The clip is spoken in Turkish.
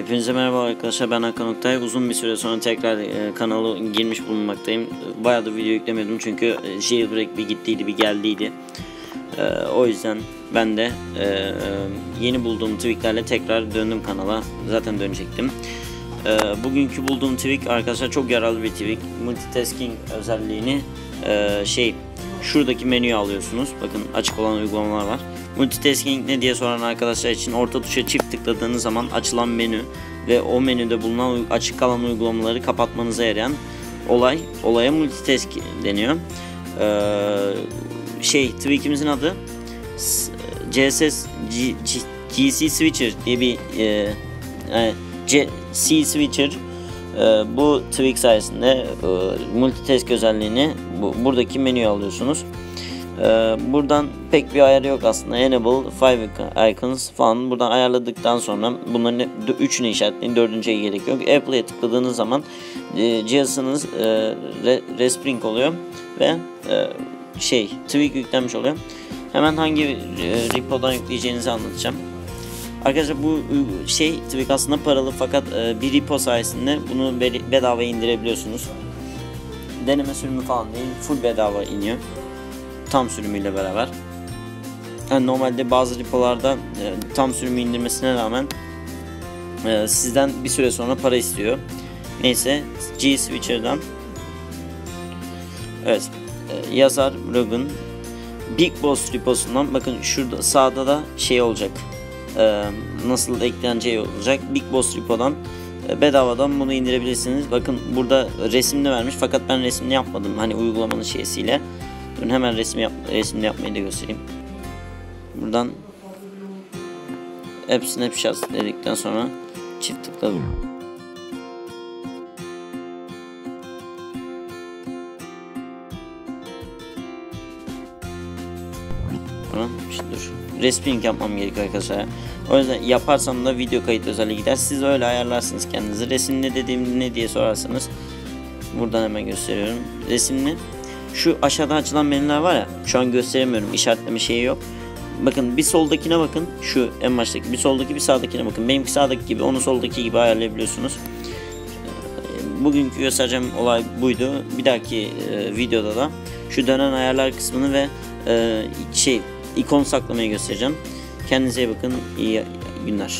Hepinize merhaba arkadaşlar ben Hakan Oktay. Uzun bir süre sonra tekrar e, kanala girmiş bulunmaktayım. Bayağı da video yüklemiyordum çünkü e, jailbreak bir gittiydi bir geldiydi. E, o yüzden ben de e, e, yeni bulduğum tweaklerle tekrar döndüm kanala. Zaten dönecektim. E, bugünkü bulduğum tweak arkadaşlar çok yararlı bir tweak. Multitasking özelliğini e, şey şuradaki menüye alıyorsunuz. Bakın açık olan uygulamalar var. Multitasking ne diye soran arkadaşlar için orta tuşa çift tıkladığınız zaman açılan menü ve o menüde bulunan açık kalan uygulamaları kapatmanıza yarayan olay olaya multitask deniyor. Ee, şey tweak'imizin adı CSS GC Switcher diye bir e, e, C, C Switcher e, bu tweak sayesinde e, multitask özelliğini bu, buradaki menüye alıyorsunuz. Ee, buradan pek bir ayarı yok aslında. Enable, Five Icons falan buradan ayarladıktan sonra bunların üçünü işaretleyin. Dördüncüye gerek yok. Apple'ye tıkladığınız zaman e, cihazınız e, re, respring oluyor ve e, şey tweak yüklenmiş oluyor. Hemen hangi repo'dan yükleyeceğinizi anlatacağım. Arkadaşlar bu şey tweak aslında paralı fakat e, bir repo sayesinde bunu bedava indirebiliyorsunuz. Deneme sürümü falan değil, full bedava iniyor tam sürümüyle beraber. Yani normalde bazı repolarda e, tam sürümü indirmesine rağmen e, sizden bir süre sonra para istiyor. Neyse G Switcher'dan Evet e, yazar Logan Big Boss reposundan bakın şurada sağda da şey olacak e, nasıl ekleneceği olacak Big Boss repodan e, bedavadan bunu indirebilirsiniz. Bakın burada resimli vermiş fakat ben resimli yapmadım hani uygulamanın şeysiyle. Durun hemen resim yap resimde yapmayı da göstereyim. Buradan App Snapshot dedikten sonra çift tıkladım. İşte dur. Resping yapmam gerekiyor arkadaşlar. O yüzden yaparsam da video kayıt özelliği gider. Siz öyle ayarlarsınız kendinizi. Resim ne dediğim ne diye sorarsanız buradan hemen gösteriyorum. Resimli şu aşağıda açılan menüler var ya şu an gösteremiyorum işaretleme şeyi yok. Bakın bir soldakine bakın şu en baştaki bir soldaki bir sağdakine bakın. Benimki sağdaki gibi onu soldaki gibi ayarlayabiliyorsunuz. Ee, bugünkü göstereceğim olay buydu. Bir dahaki e, videoda da şu dönen ayarlar kısmını ve e, şey ikon saklamayı göstereceğim. Kendinize iyi bakın. İyi günler.